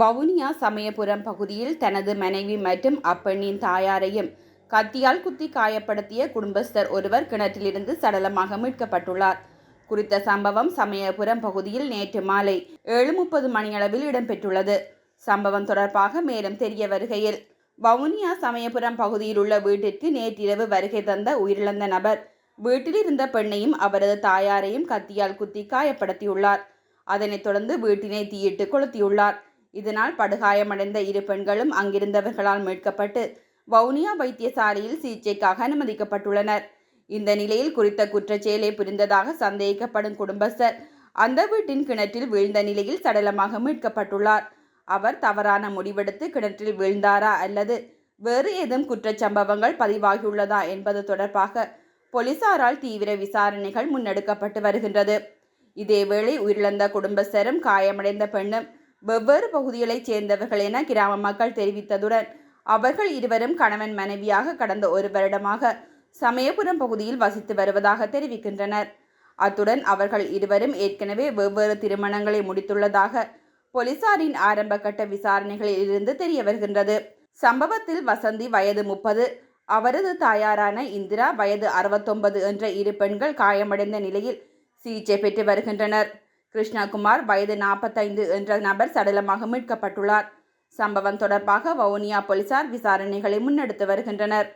வவுனியா சமயபுரம் பகுதியில் தனது மனைவி மற்றும் அப்பெண்ணின் தாயாரையும் கத்தியால் குத்தி காயப்படுத்திய குடும்பஸ்தர் ஒருவர் கிணற்றிலிருந்து சடலமாக மீட்கப்பட்டுள்ளார். குறித்த சம்பவம் சமயபுரம் பகுதியில் நேற்று மாலை ஏழு முப்பது மணியளவில் இடம்பெற்றுள்ளது. சம்பவம் தொடர்பாக மேலும் தெரிய வருகையில் வவுனியா சமயபுரம் பகுதியில் உள்ள வீட்டிற்கு நேற்றிரவு வருகை தந்த உயிரிழந்த நபர் வீட்டில் இருந்த பெண்ணையும் அவரது தாயாரையும் கத்தியால் குத்தி காயப்படுத்தியுள்ளார். அதனைத் தொடர்ந்து வீட்டினை தீயிட்டு கொளுத்தியுள்ளார். இதனால் படுகாயமடைந்த இரு பெண்களும் அங்கிருந்தவர்களால் மீட்கப்பட்டு வவுனியா வைத்தியசாலையில் சிகிச்சைக்காக அனுமதிக்கப்பட்டுள்ளனர். இந்த நிலையில் குறித்த குற்றச்செயலை புரிந்ததாக சந்தேகிக்கப்படும் குடும்பஸ்தர் அந்த வீட்டின் கிணற்றில் வீழ்ந்த நிலையில் சடலமாக மீட்கப்பட்டுள்ளார். அவர் தவறான முடிவெடுத்து கிணற்றில் வீழ்ந்தாரா அல்லது வேறு ஏதும் குற்றச்சம்பவங்கள் பதிவாகியுள்ளதா என்பது தொடர்பாக போலீசாரால் தீவிர விசாரணைகள் முன்னெடுக்கப்பட்டு வருகின்றது. இதேவேளை உயிரிழந்த குடும்பஸ்தரும் காயமடைந்த பெண்ணும் வெவ்வேறு பகுதிகளைச் சேர்ந்தவர்கள் என கிராம மக்கள் தெரிவித்ததுடன் அவர்கள் இருவரும் கணவன் மனைவியாக கடந்த ஒரு வருடமாக சமயபுரம் பகுதியில் வசித்து வருவதாக தெரிவிக்கின்றனர். அத்துடன் அவர்கள் இருவரும் ஏற்கனவே வெவ்வேறு திருமணங்களை முடித்துள்ளதாக போலீசாரின் ஆரம்ப கட்ட விசாரணைகளில் இருந்து தெரிய வருகின்றது சம்பவத்தில் வசந்தி வயது முப்பது அவரது தாயாரான இந்திரா வயது அறுபத்தொன்பது என்ற இரு பெண்கள் காயமடைந்த நிலையில் சிகிச்சை பெற்று வருகின்றனர். கிருஷ்ணகுமார் வயது நாற்பத்தைந்து என்ற நபர் சடலமாக மீட்கப்பட்டுள்ளார். சம்பவம் தொடர்பாக வவுனியா போலீசார் விசாரணைகளை முன்னெடுத்து வருகின்றனர்.